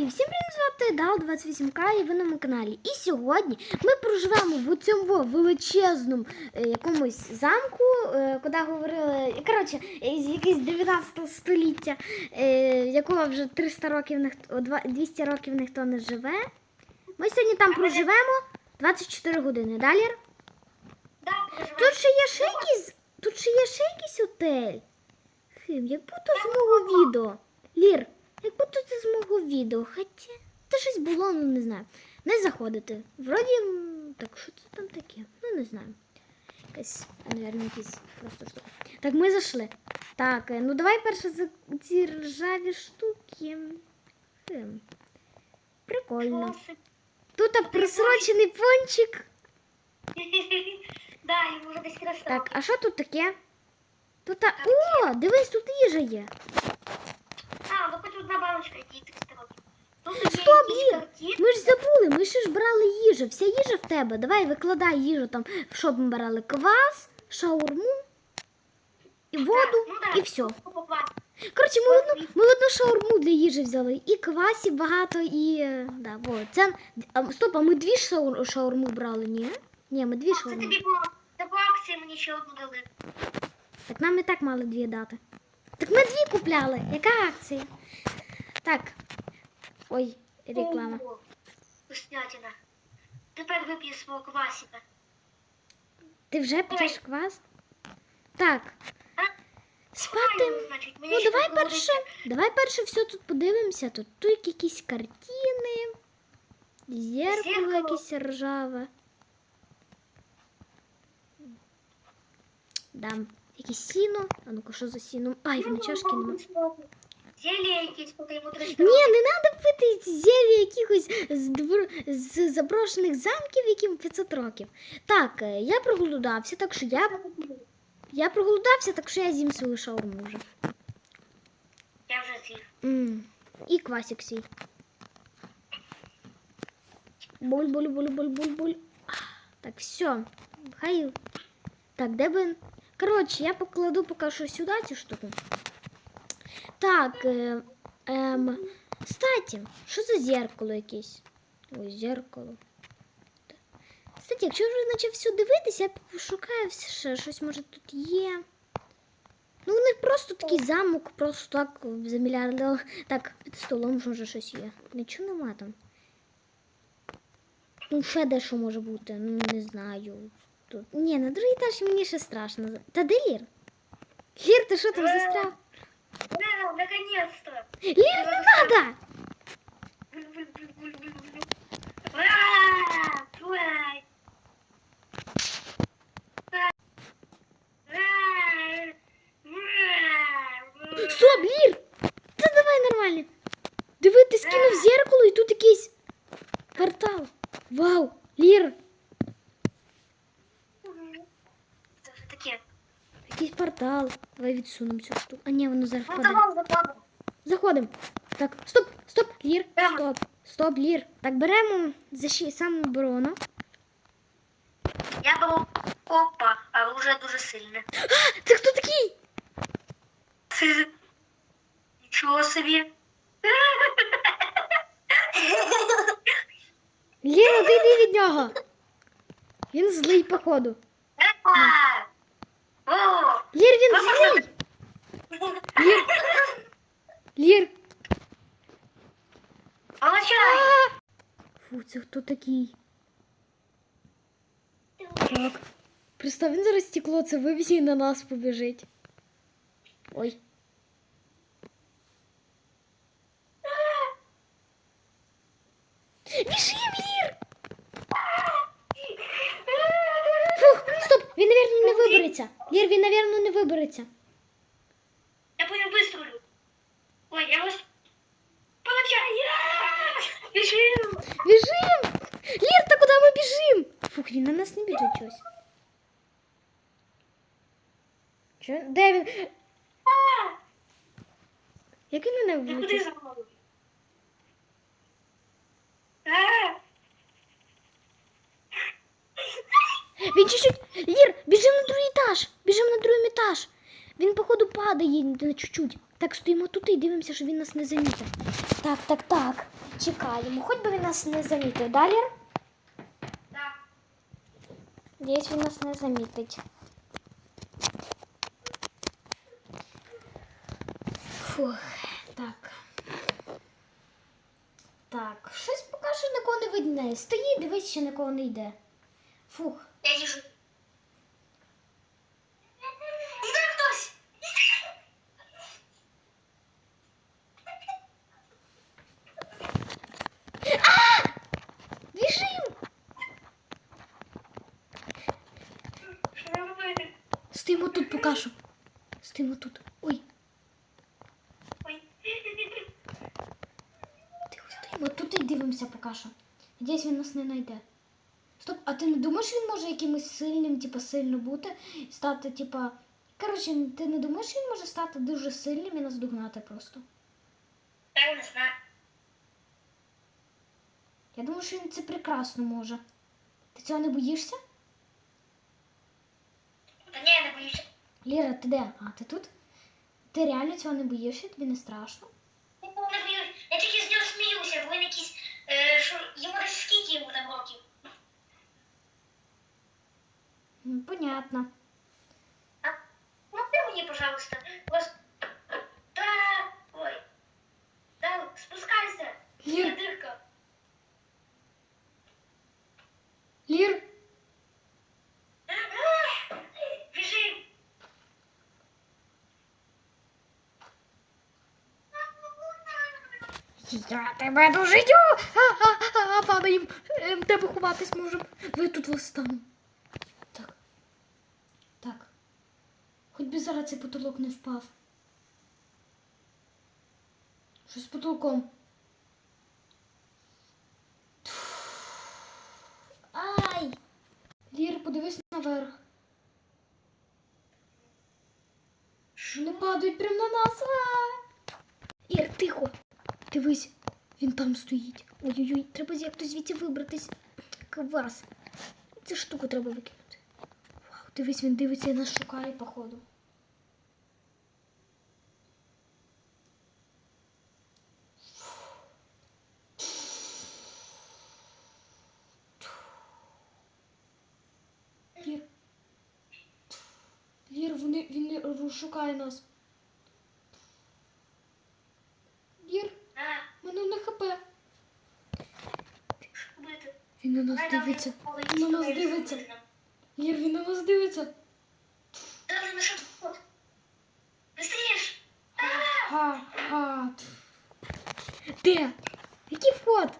І всім привіт, звати Дал 28К і ви на моєму каналі. І сьогодні ми проживемо в цьому величезному е, якомусь замку, е, куди говорили, коротше, з якийсь 19 століття, е, якого вже 300 років ніхто, 200 років ніхто не живе. Ми сьогодні там проживемо 24 години. Далі. Да. Тут ще є ще якийсь, тут ще є ще якийсь отель. Хм, як будто з мого відео. Лір, як будто це з мого відео. Хоча це щось було, ну не знаю. Не заходити. Вроді, так що це там таке? Ну не знаю. Якась, мабуть, якісь просто штука. Так, ми зайшли. Так, е, ну давай перше за ці ржаві штуки. Хм. Прикольно. Тут просрочений пончик. Да, йому вже десь. Так, а що тут таке? Тут. О, дивись, тут їжа є. Одна баночка, які 300 років. Тут Стоп, якісь Лір! картини. Ми ж забули, ми ще ж брали їжу. Вся їжа в тебе. Давай викладай їжу там, щоб ми брали квас, шаурму, і воду, ну да. і все. Коротше, ми одну, ми одну шаурму для їжі взяли. І квасів багато, і. е, Да, во. Це... а, стоп, а ми дві шаур... шаурми брали, ні? Ні, ми дві Це шаурми. тобі було. Це по акції мені ще одну дали. Так нам і так мали дві дати. Так ми дві купляли. Яка акція? Так. Ой, реклама. Ого, Вкуснятина. Тепер вип'є свого квасика. Ти вже п'єш квас? Так. А? Спати. Значить, мені Ну ще давай треба перше. Давай перше все тут подивимося. Тут, тут якісь картини. Зеркало Зеркало. якесь ржаве. Дам якесь сіно. А ну-ка, що за сіно? Ай, в чашки нема. Зелье якісь, 300 Ні, не треба пити зілля якихось з, двор... з заброшених замків, яким 500 років. Так, е, я проголодався, так що я, я проголодався, так що я з'їм свою шаурму вже. Я вже з'їв. М, І квасик свій. Буль, буль, буль, буль, буль, буль. Так, все. Хай. Так, де би. Коротше, я покладу поки що сюди цю штуку. Так. Е, ем, кстати, що за зеркало якесь? Ой, зеркало. Кстати, якщо вже почав все дивитися, я пошукаю ще щось, може тут є. Ну, у них просто такий замок, просто так за мільярд. Так, під столом може щось є. Нічого нема там. Ну, ще дещо може бути, ну не знаю. Тут. Ні, на другий етаж мені ще страшно. Та де Лір? Лір, ти що там застряв? Ура, наконец-то! Лір, не надо! Ура! Ура! Ура! Стоп, Лір! Та давай нормально. Диви, ти скинув зеркало і тут якийсь портал. Вау! Відсунемо цю штуку. А ні, воно зараз Ну, впаде. Заходимо. Так, стоп, стоп, Лір, стоп, стоп, Лір. Так, беремо защи... саму оборону. Я беру опа, оружие дуже сильне. Це хто такий? Нічого собі. Ліра, ти йди від нього. Він злий, походу. Лір, він злий. Лір. Лір. Получай! Фу, це хто такий? Так. Представ, він зараз стекло це виб'є і на нас побіжить. Ой. Біжим, Лір! Фух, стоп! Він, навірно, не вибереться. Лір, він, навірно, не вибереться. Я по нему выстрелю. Вас... Получай! Я! Бежим! Біжим! Лір, та куди ми? Фух, він на нас не біжить щось. Чо? Де він? Як він мене куда за мной? А! Він чуть-чуть. Лір, біжим на другий етаж. Біжим на другий етаж. Він, походу, падає на чуть-чуть. Так, стоїмо тут і дивимося, щоб він нас не замітив. Так, так, так. Чекаємо. Хоч би він нас не замітив. Далі? Так. Надіюсь, він нас не замітить. Фух, так. Так, щось поки що нікого не видно. Стоїть, дивись, що нікого не йде. Фух. Я їжу. Іде хтось! Біжим! Що ви робите? Що. Стоїмо тут. Ой, тихо, стоїмо тут і дивимося поки що. Надіюсь, він нас не знайде. Стоп, а ти не думаєш, він може якимось сильним, типа сильно бути, стати, типа. Коротше, ти не думаєш, він може стати дуже сильним і нас догнати просто? Я не знаю. Я думаю, що він це прекрасно може. Ти цього не боїшся? Та ні, я не боюся. Ліра, ти де? А, ти тут? Ти реально цього не боїшся? Тобі не страшно? Я не боюсь. Я тільки з нього сміюся, бо він якийсь, е, що йому десь скільки йому там років. Понятно. А? Ну ти мені, пожалуйста. Ось. Та. Ой. Та спускайся. Лір. Є дирка. Лір! Біжи. Я тебе дуже! А-а-а, падаємо. Ем, Тебе ховатись можемо. Ви тут восстану. Так. Так. Хоч би зараз цей потолок не впав. Що з потолком? Ай! Лір, подивись наверх. Вони падають прямо на нас. А! Ір, тихо. Дивись, він там стоїть. Ой-ой-ой, треба якось звідси вибратись. Квас. Цю штуку треба викинути. Вау, дивись, він дивиться і нас шукає, походу. Лір. Лір, вони, він шукає нас. Лір, А, мене не хп. бити. Він на нас дивиться. Він на нас дивиться. Він на нас дивиться. Ну! Ха, ха. Де? Який вход?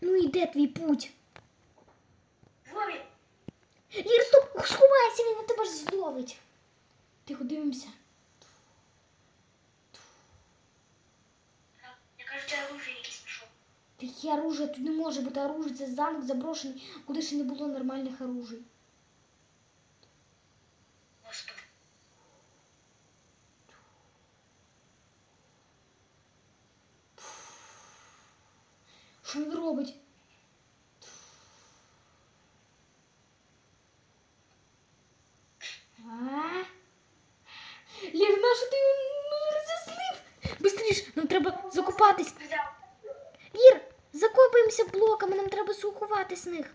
Ну і де твій путь? Вові! Лір, стоп, сховайся, він тебе ж зловить. Тихо, дивимося. Я кажу, якесь пішов. Таке оружие, тут не може бути оружие, це замок заброшений, куди ще не було нормальних оружий. Що він робить? А? Лір, нащо ти його ну, розіслив? Бистріш, нам треба закупатись. Взяв. Блоками, нам треба сухувати з них.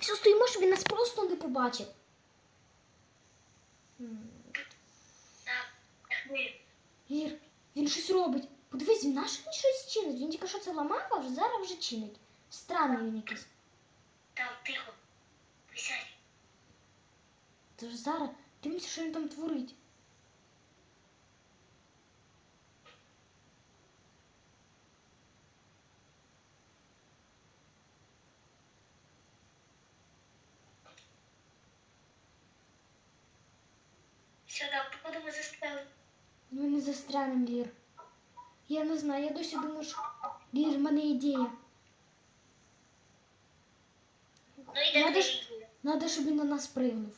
Все, стоїмо, щоб він нас просто не побачив. Так. Лір, він щось робить. Подивись, він наш він щось чинить. Він тільки що це ламав, а вже зараз вже чинить. Странний він якийсь. Там тихо. Присядь. Тож зараз дивимося, що він там творить. Все, так, походу ми застряли. Ми не застрянем, Лір. Я не знаю, я досі думаю, що... Лір, в мене ідея. Ну йде Надо твоя ж- ідея. Надо, щоб він на нас пригнув.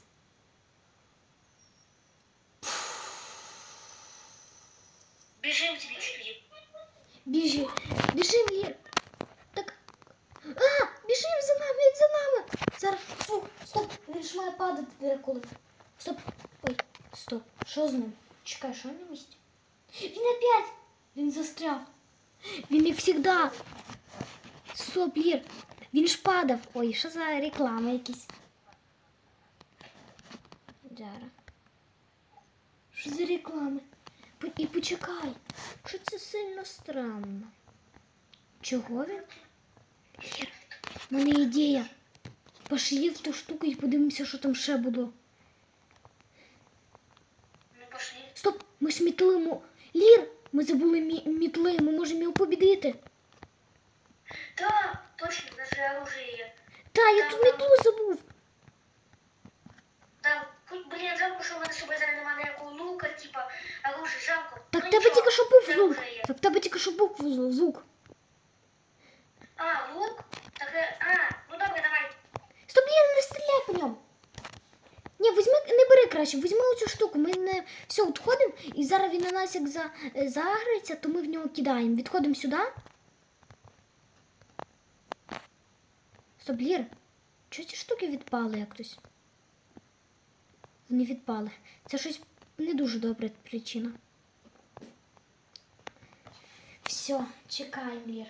Біжим звідси. Біжи, біжим, Лір. Так. А, біжим за нами, він за нами. Зараз. Фу, стоп, він ж має падати деколи. Стоп. Стоп. Що з ним? Чекай, що на місці? Він опять! Він застряв. Він як завжди. Соплір. Він ж падав. Ой, що за реклама якісь? Джара. Що за реклами? По- І почекай. Що це сильно странно? Чого він? Лір, в мене ідея. Пошли в ту штуку і подивимося, що там ще було. Ну пошли. Стоп, ми ж мітлимо. Лір, ми забули мі- мітли, ми можемо його побідити. Да, точно, наше оружие. Та, я тут мітлу забув. Там, блін, жалко, що в мене з собою зараз немає ніякого лука, типа, оружие, жалко. Так Ну, тебе тільки що був оружие. Так тебе тільки що був звук. А, лук? Так, е, а, ну добре, давай. Стоп, Лір, не стріляй по ньому. Ні, візьми, не бери краще, візьми оцю штуку. Ми не все відходимо, і зараз він на нас як за, е, заагриться, то ми в нього кидаємо. Відходимо сюди. Стоп, Лір, чого ці штуки відпали якось? Вони відпали. Це щось не дуже добра причина. Все, чекаємо, Лір.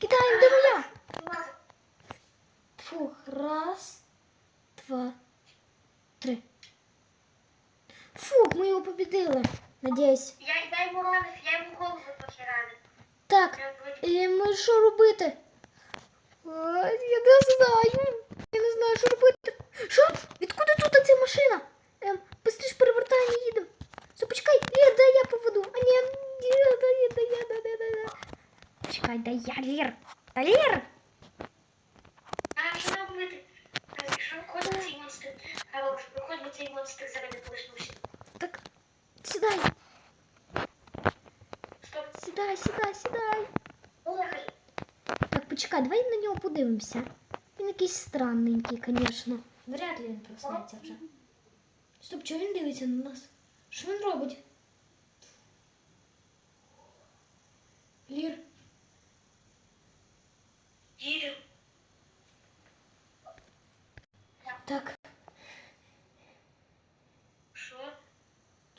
Кидаємо, де моя? Фух, раз, два, три. Фух, ми його побідили. Надіюсь. Я, я йому ранив, я йому голову трохи. Так, Я і ми що робити? Ой, я не знаю. Я не знаю, що робити. Що? Відкуди тут ця машина? Ем, быстріше перевертаємо і їдемо. Почекай, Лір, дай я поведу. А ні, ні, дай я, дай я, дай, дай, дай, дай. Почекай, дай я, Лір. Та Лір! А, що нам робити? Е, Що виходить цей монстр? Хорош, виходить, бо цей монстр зараз не полишнувся. Так, сідай, Стоп, сідай, сідай, сідай. поїхали. Так, почекай, давай на нього подивимося. Він якийсь странненький, звісно. Вряд ли він проснеться вже. Стоп, чого він дивиться на нас? Що він робить?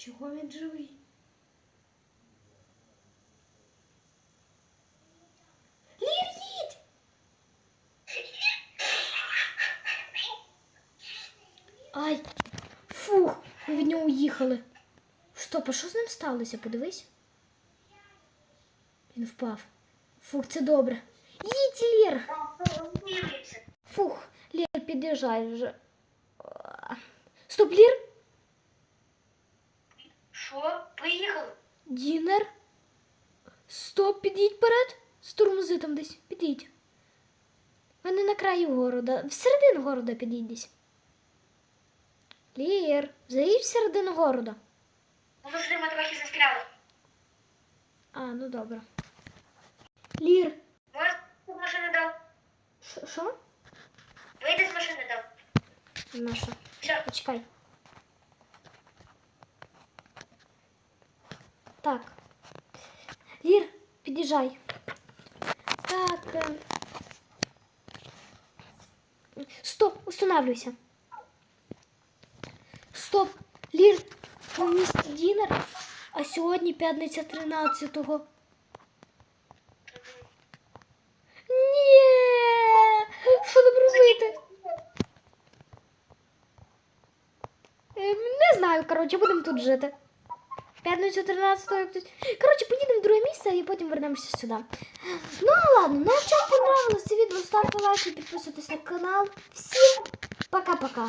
чого він живий? Лір, їдь! Ай! Фух, ми від нього уїхали. Стоп, а що з ним сталося? Подивись. Він впав. Фух, це добре. Їдь, Лір! Там розміюється. Фух, Лір, під'їжджай вже. А. Стоп, Лір! Що? Поїхали. Дінер. Стоп, підійдь вперед. Стурмузи там десь. Підійдь. Ви не на краю города. Всередину города підійдь десь. Лір, заїдь всередину города. Ну, завжди ми трохи застряли. А, ну добре. Лір. Може, з машини дав? Що? Вийди з машини дав. Наша. Все. Почекай. Так. Лір, під'їжджай. Так. е. Стоп, устанавливайся. Стоп. Лір, у місті Дінер, а сьогодні п'ятниця 13-го. Ні! Що нам робити? Не знаю, коротше, будемо тут жити. П'ятницю 13-го. Коротше, поїдемо в друге місце і потім вернемося сюди. Ну ладно, ну якщо вам понравилось це відео, ставте лайк і підписуйтесь на канал. Всім пока-пока.